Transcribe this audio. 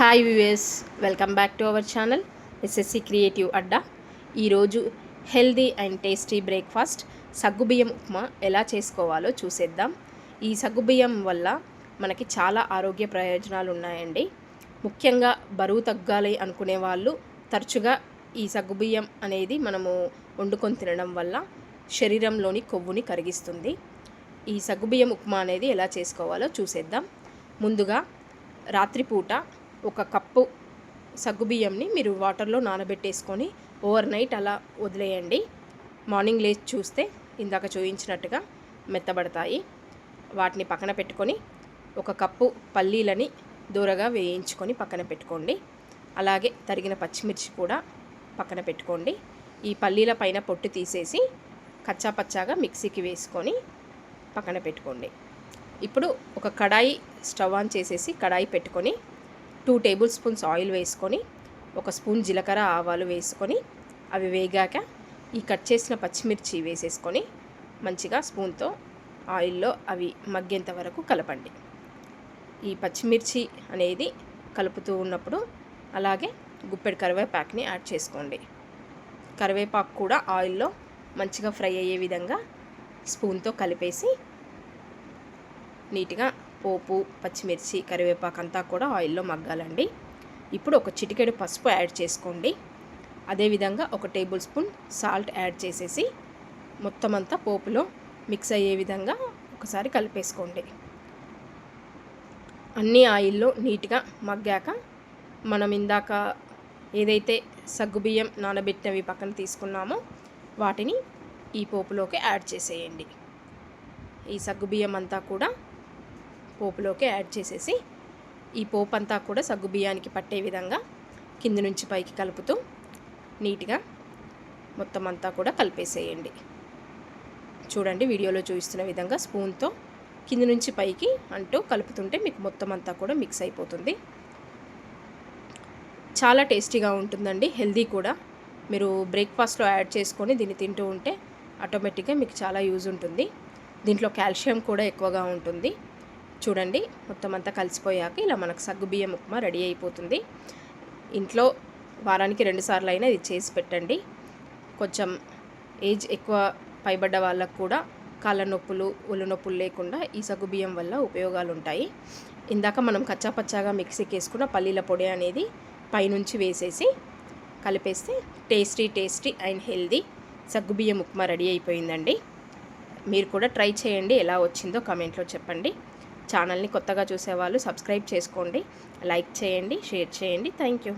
Hi viewers welcome back to our channel SSC creative Adda ఈరోజు healthy and tasty breakfast సగ్గుబియ్యం ఉప్మా ఎలా చేసుకోవాలో చూసేద్దాం. ఈ సగ్గుబియ్యం వల్ల మనకి చాలా ఆరోగ్య ప్రయోజనాలు ఉన్నాయండి. ముఖ్యంగా బరువు తగ్గాలి అనుకునే వాళ్ళు తరచుగా ఈ సగ్గుబియ్యం అనేది మనము వండుకొని తినడం వల్ల శరీరంలోని కొవ్వుని కరిగిస్తుంది. ఈ సగ్గుబియ్యం ఉప్మా అనేది ఎలా చేసుకోవాలో చూసేద్దాం. ముందుగా రాత్రిపూట ఒక కప్పు సగ్గుబియ్యంని మీరు వాటర్లో నానబెట్టేసుకొని ఓవర్ నైట్ అలా వదిలేయండి. మార్నింగ్ లేచి చూస్తే ఇందాక చూపించినట్టుగా మెత్తబడతాయి. వాటిని పక్కన పెట్టుకొని ఒక కప్పు పల్లీలని దూరగా వేయించుకొని పక్కన పెట్టుకోండి. అలాగే తరిగిన పచ్చిమిర్చి కూడా పక్కన పెట్టుకోండి. ఈ పల్లీల పైన పొట్టు తీసేసి కచ్చా పచ్చాగా మిక్సీకి వేసుకొని పక్కన పెట్టుకోండి. ఇప్పుడు ఒక కడాయి స్టవ్ ఆన్ చేసేసి కడాయి పెట్టుకొని టూ టేబుల్ స్పూన్స్ ఆయిల్ వేసుకొని ఒక స్పూన్ జీలకర్ర ఆవాలు వేసుకొని అవి వేగాక ఈ కట్ చేసిన పచ్చిమిర్చి వేసేసుకొని మంచిగా స్పూన్తో ఆయిల్లో అవి మగ్గేంత వరకు కలపండి. ఈ పచ్చిమిర్చి అనేది కలుపుతూ ఉన్నప్పుడు అలాగే గుప్పెడు కరివేపాకుని యాడ్ చేసుకోండి. కరివేపాకు కూడా ఆయిల్లో మంచిగా ఫ్రై అయ్యే విధంగా స్పూన్తో కలిపేసి నీట్గా పోపు పచ్చిమిర్చి కరివేపాకు అంతా కూడా ఆయిల్లో మగ్గాలండి. ఇప్పుడు ఒక చిటికెడు పసుపు యాడ్ చేసుకోండి. అదేవిధంగా ఒక టేబుల్ స్పూన్ సాల్ట్ యాడ్ చేసేసి మొత్తం అంతా పోపులో మిక్స్ అయ్యే విధంగా ఒకసారి కలిపేసుకోండి. అన్ని ఆయిల్లో నీట్గా మగ్గాక మనం ఇందాక ఏదైతే సగ్గుబియ్యం నానబెట్టినవి పక్కన తీసుకున్నామో వాటిని ఈ పోపులోకి యాడ్ చేసేయండి. ఈ సగ్గుబియ్యం అంతా కూడా పోపులోకి యాడ్ చేసేసి ఈ పోపు అంతా కూడా సగ్గు బియ్యానికి పట్టే విధంగా కింద నుంచి పైకి కలుపుతూ నీట్గా మొత్తం అంతా కూడా కలిపేసేయండి. చూడండి వీడియోలో చూపిస్తున్న విధంగా స్పూన్తో కింద నుంచి పైకి అంటూ కలుపుతుంటే మీకు మొత్తం అంతా కూడా మిక్స్ అయిపోతుంది. చాలా టేస్టీగా ఉంటుందండి హెల్దీ కూడా. మీరు బ్రేక్ఫాస్ట్లో యాడ్ చేసుకొని దీన్ని తింటూ ఉంటే ఆటోమేటిక్గా మీకు చాలా యూజ్ ఉంటుంది. దీంట్లో కాల్షియం కూడా ఎక్కువగా ఉంటుంది. చూడండి మొత్తం అంతా కలిసిపోయాక ఇలా మనకు సగ్గు బియ్యం ఉప్మా రెడీ అయిపోతుంది. ఇంట్లో వారానికి రెండుసార్లు అయినా ఇది చేసి పెట్టండి. కొంచెం ఏజ్ ఎక్కువ పైబడ్డ వాళ్ళకు కూడా కాళ్ళ నొప్పులు ఒళ్ళు నొప్పులు లేకుండా ఈ సగ్గు బియ్యం వల్ల ఉపయోగాలు ఉంటాయి. ఇందాక మనం కచ్చాపచ్చాగా మిక్సీకి వేసుకున్న పల్లీల పొడి అనేది పైనుంచి వేసేసి కలిపేస్తే టేస్టీ టేస్టీ అండ్ హెల్దీ సగ్గుబియ్యం ఉప్మా రెడీ అయిపోయిందండి. మీరు కూడా ట్రై చేయండి ఎలా వచ్చిందో కమెంట్లో చెప్పండి. ఛానల్ని కొత్తగా చూసేవాళ్ళు సబ్స్క్రైబ్ చేసుకోండి లైక్ చేయండి షేర్ చేయండి. Thank you.